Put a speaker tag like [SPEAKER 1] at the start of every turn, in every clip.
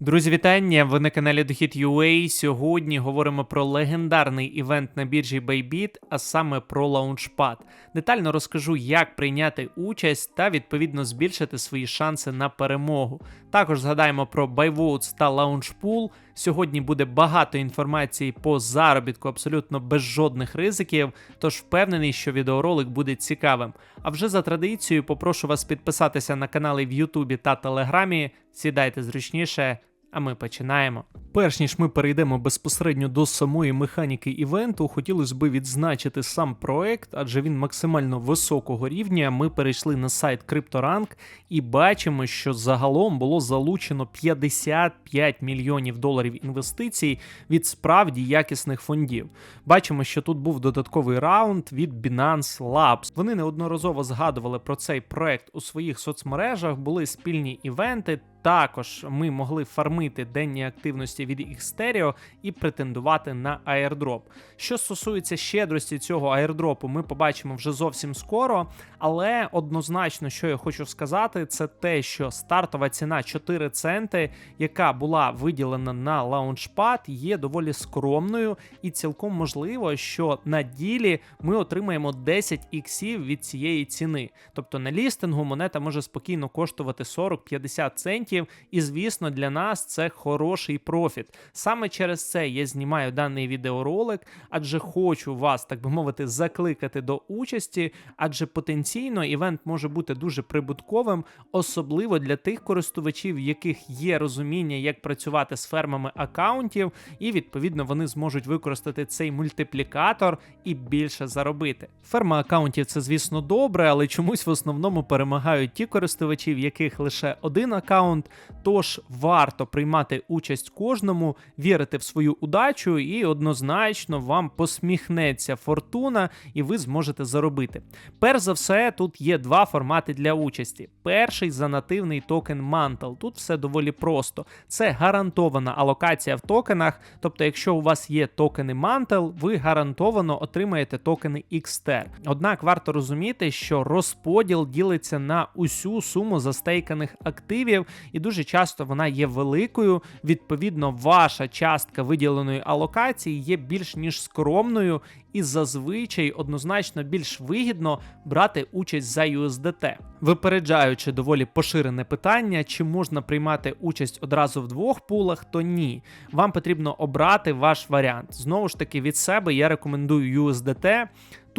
[SPEAKER 1] Друзі, вітання! Ви на каналі Дохід UA. Сьогодні говоримо про легендарний івент на біржі Bybit, а саме про лаунчпад. Детально розкажу, як прийняти участь та відповідно збільшити свої шанси на перемогу. Також згадаємо про BuyVotes та LaunchPool. Сьогодні буде багато інформації по заробітку, абсолютно без жодних ризиків. Тож впевнений, що відеоролик буде цікавим. А вже за традицією попрошу вас підписатися на канали в Ютубі та Телеграмі. Сідайте зручніше. А ми починаємо. Перш ніж ми перейдемо безпосередньо до самої механіки івенту, хотілося б відзначити сам проект, адже він максимально високого рівня. Ми перейшли на сайт CryptoRank і бачимо, що загалом було залучено 55 мільйонів доларів інвестицій від справді якісних фондів. Бачимо, що тут був додатковий раунд від Binance Labs. Вони неодноразово згадували про цей проект у своїх соцмережах, були спільні івенти. Також ми могли фармити денні активності від Xtereo і претендувати на airdrop. Що стосується щедрості цього airdropу, ми побачимо вже зовсім скоро. Але однозначно, що я хочу сказати, це те, що стартова ціна 4 центи, яка була виділена на лаунчпад, є доволі скромною, і цілком можливо, що на ділі ми отримаємо 10 іксів від цієї ціни. Тобто на лістингу монета може спокійно коштувати 40-50 центів, і звісно, для нас це хороший профіт. Саме через це я знімаю даний відеоролик, адже хочу вас, так би мовити, закликати до участі, адже потенційно івент може бути дуже прибутковим, особливо для тих користувачів, в яких є розуміння, як працювати з фермами аккаунтів, і відповідно вони зможуть використати цей мультиплікатор і більше заробити. Ферма аккаунтів це, звісно, добре, але чомусь в основному перемагають ті користувачі, в яких лише один аккаунт. Тож варто приймати участь кожному, вірити в свою удачу, і однозначно вам посміхнеться фортуна, і ви зможете заробити. Перш за все, тут є два формати для участі. Перший за нативний токен Mantle. Тут все доволі просто. Це гарантована алокація в токенах. Тобто, якщо у вас є токени Mantle, ви гарантовано отримаєте токени XTR. Однак варто розуміти, що розподіл ділиться на усю суму застейканих активів, і дуже часто вона є великою. Відповідно, ваша частка виділеної алокації є більш ніж скромною, і зазвичай однозначно більш вигідно брати участь за USDT. Випереджаючи доволі поширене питання, чи можна приймати участь одразу в двох пулах, то ні. Вам потрібно обрати ваш варіант. Знову ж таки, від себе я рекомендую USDT.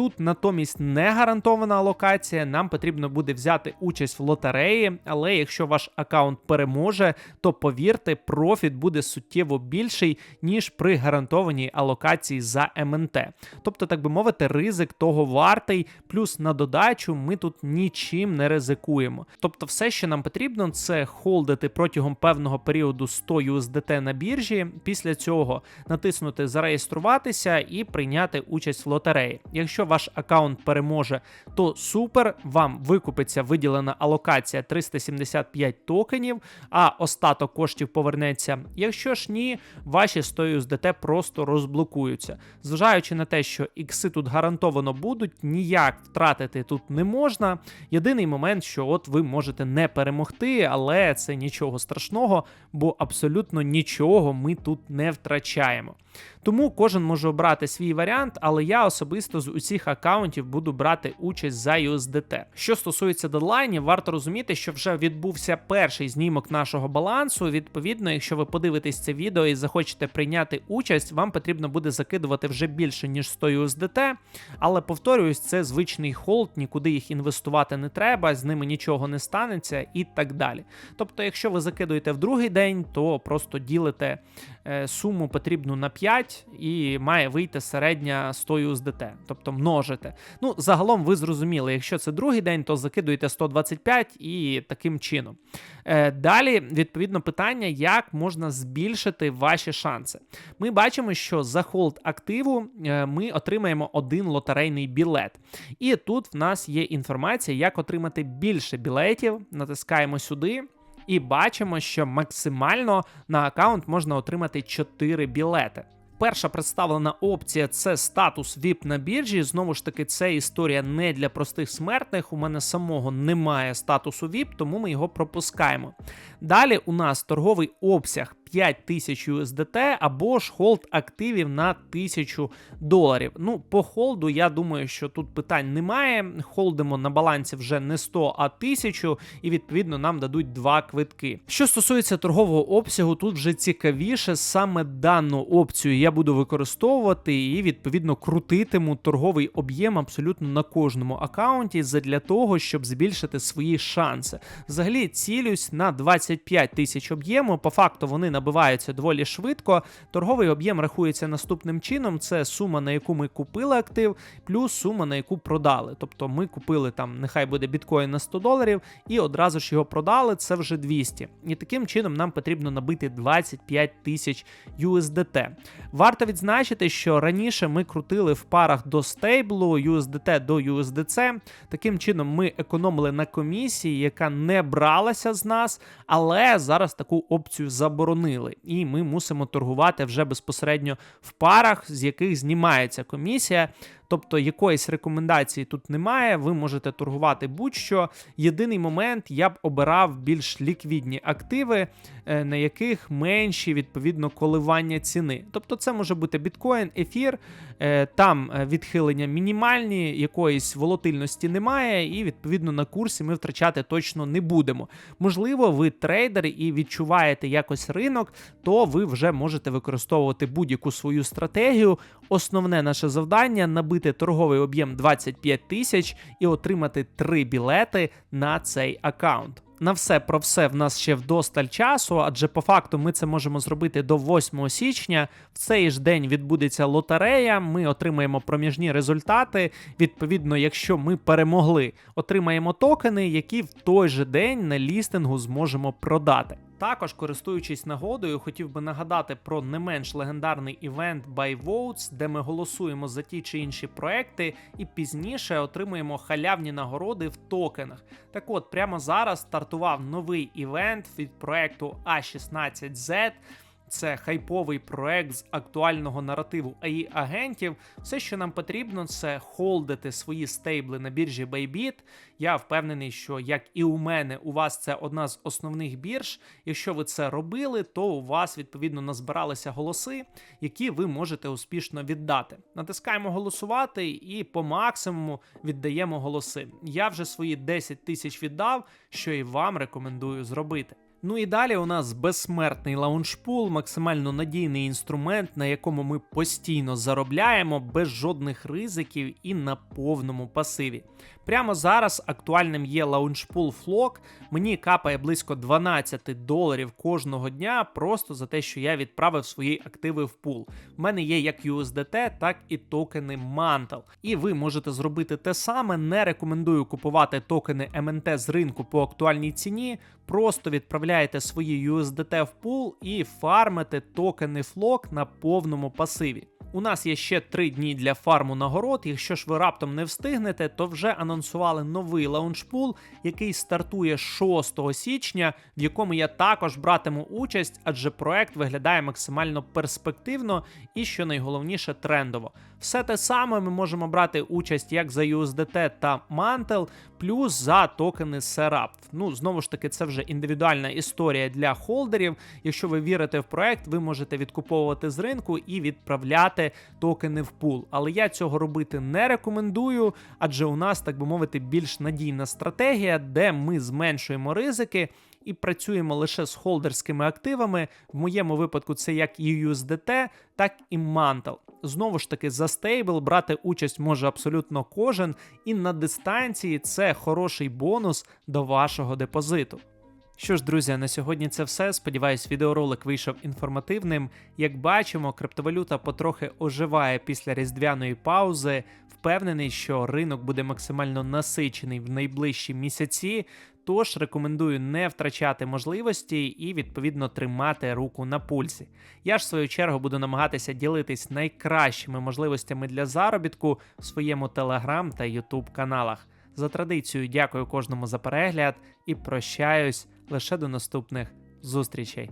[SPEAKER 1] Тут натомість не гарантована алокація, нам потрібно буде взяти участь в лотереї, але якщо ваш аккаунт переможе, то повірте, профіт буде суттєво більший, ніж при гарантованій алокації за МНТ. Тобто, так би мовити, ризик того вартий, плюс на додачу ми тут нічим не ризикуємо. Тобто, все, що нам потрібно, це холдити протягом певного періоду 100 USDT на біржі. Після цього натиснути Зареєструватися і прийняти участь в лотереї. Якщо ваш аккаунт переможе, то супер, вам викупиться виділена алокація 375 токенів, а остаток коштів повернеться. Якщо ж ні, ваші 100 USDT просто розблокуються. Зважаючи на те, що ікси тут гарантовано будуть, ніяк втратити тут не можна. Єдиний момент, що от ви можете не перемогти, але це нічого страшного, бо абсолютно нічого ми тут не втрачаємо. Тому кожен може обрати свій варіант, але я особисто з усіх аккаунтів буду брати участь за USDT. Що стосується дедлайнів, варто розуміти, що вже відбувся перший знімок нашого балансу. Відповідно, якщо ви подивитесь це відео і захочете прийняти участь, вам потрібно буде закидувати вже більше ніж 100 USDT. Але повторююсь, це звичний холд, нікуди їх інвестувати не треба, з ними нічого не станеться і так далі. Тобто, якщо ви закидуєте в другий день, то просто ділите е, суму потрібну на 5 і має вийти середня 100 USDT, тобто множите. Ну, загалом ви зрозуміли, якщо це другий день, то закидуєте 125 і таким чином. Е, Далі, відповідно, питання, як можна збільшити ваші шанси. Ми бачимо, що за холд активу е, ми отримаємо один лотерейний білет. І тут в нас є інформація, як отримати більше білетів. Натискаємо сюди. І бачимо, що максимально на аккаунт можна отримати 4 білети. Перша представлена опція це статус VIP на біржі. Знову ж таки, це історія не для простих смертних. У мене самого немає статусу VIP, тому ми його пропускаємо. Далі у нас торговий обсяг 5000 USDT або ж холд активів на 1000 доларів. Ну, по холду, я думаю, що тут питань немає. Холдимо на балансі вже не 100, а 1000, і відповідно нам дадуть два квитки. Що стосується торгового обсягу, тут вже цікавіше саме дану опцію я буду використовувати і відповідно крутитиму торговий об'єм абсолютно на кожному аккаунті для того, щоб збільшити свої шанси. Взагалі цілюсь на 25 тисяч об'єму. По факту вони набиваються доволі швидко. Торговий об'єм рахується наступним чином: це сума, на яку ми купили актив, плюс сума, на яку продали. Тобто ми купили там, нехай буде біткоін на 100 доларів, і одразу ж його продали. Це вже 200. І таким чином нам потрібно набити 25 тисяч USDT. Варто відзначити, що раніше ми крутили в парах до стейблу USDT до USDC. Таким чином ми економили на комісії, яка не бралася з нас, але зараз таку опцію заборонили, і ми мусимо торгувати вже безпосередньо в парах, з яких знімається комісія. Тобто якоїсь рекомендації тут немає, ви можете торгувати будь-що. Єдиний момент я б обирав більш ліквідні активи, е, на яких менші відповідно коливання ціни. Тобто це може бути біткоін, ефір, е, там е, відхилення мінімальні, якоїсь волатильності немає, і відповідно на курсі ми втрачати точно не будемо. Можливо, ви трейдер і відчуваєте якось ринок, то ви вже можете використовувати будь-яку свою стратегію. Основне наше завдання набити купити торговий об'єм 25 тисяч і отримати 3 білети на цей аккаунт. На все про все в нас ще вдосталь часу, адже по факту ми це можемо зробити до 8 січня. В цей ж день відбудеться лотерея. Ми отримаємо проміжні результати. Відповідно, якщо ми перемогли, отримаємо токени, які в той же день на лістингу зможемо продати. Також, користуючись нагодою, хотів би нагадати про не менш легендарний івент By Votes, де ми голосуємо за ті чи інші проекти, і пізніше отримуємо халявні нагороди в токенах. Так от, прямо зараз стартував новий івент від проекту A16Z. Це хайповий проект з актуального наративу AI агентів. Все, що нам потрібно, це холдити свої стейбли на біржі Bybit. Я впевнений, що як і у мене, у вас це одна з основних бірж. Якщо ви це робили, то у вас відповідно назбиралися голоси, які ви можете успішно віддати. Натискаємо голосувати і по максимуму віддаємо голоси. Я вже свої 10 тисяч віддав, що і вам рекомендую зробити. Ну і далі у нас безсмертний лаунчпул, максимально надійний інструмент, на якому ми постійно заробляємо без жодних ризиків і на повному пасиві. Прямо зараз актуальним є лаунчпул Flock. Мені капає близько 12 доларів кожного дня, просто за те, що я відправив свої активи в пул. У мене є як USDT, так і токени Mantle. І ви можете зробити те саме. Не рекомендую купувати токени МНТ з ринку по актуальній ціні. Просто відправляєте свої USDT в пул і фармите токени Flock на повному пасиві. У нас є ще три дні для фарму нагород. Якщо ж ви раптом не встигнете, то вже анонсували новий лаунчпул, який стартує 6 січня, в якому я також братиму участь, адже проект виглядає максимально перспективно і, що найголовніше, трендово. Все те саме ми можемо брати участь як за USDT та Mantle, плюс за токени Serap. Ну, знову ж таки, це вже індивідуальна історія для холдерів. Якщо ви вірите в проект, ви можете відкуповувати з ринку і відправляти токени в пул. Але я цього робити не рекомендую, адже у нас, так би мовити, більш надійна стратегія, де ми зменшуємо ризики. І працюємо лише з холдерськими активами. В моєму випадку це як і USDT, так і Mantle. Знову ж таки, за стейбл брати участь може абсолютно кожен, і на дистанції це хороший бонус до вашого депозиту. Що ж, друзі, на сьогодні це все. Сподіваюсь, відеоролик вийшов інформативним. Як бачимо, криптовалюта потрохи оживає після різдвяної паузи. Впевнений, що ринок буде максимально насичений в найближчі місяці. Тож рекомендую не втрачати можливості і відповідно тримати руку на пульсі. Я ж в свою чергу буду намагатися ділитись найкращими можливостями для заробітку в своєму телеграм та ютуб каналах. За традицією, дякую кожному за перегляд і прощаюсь лише до наступних зустрічей.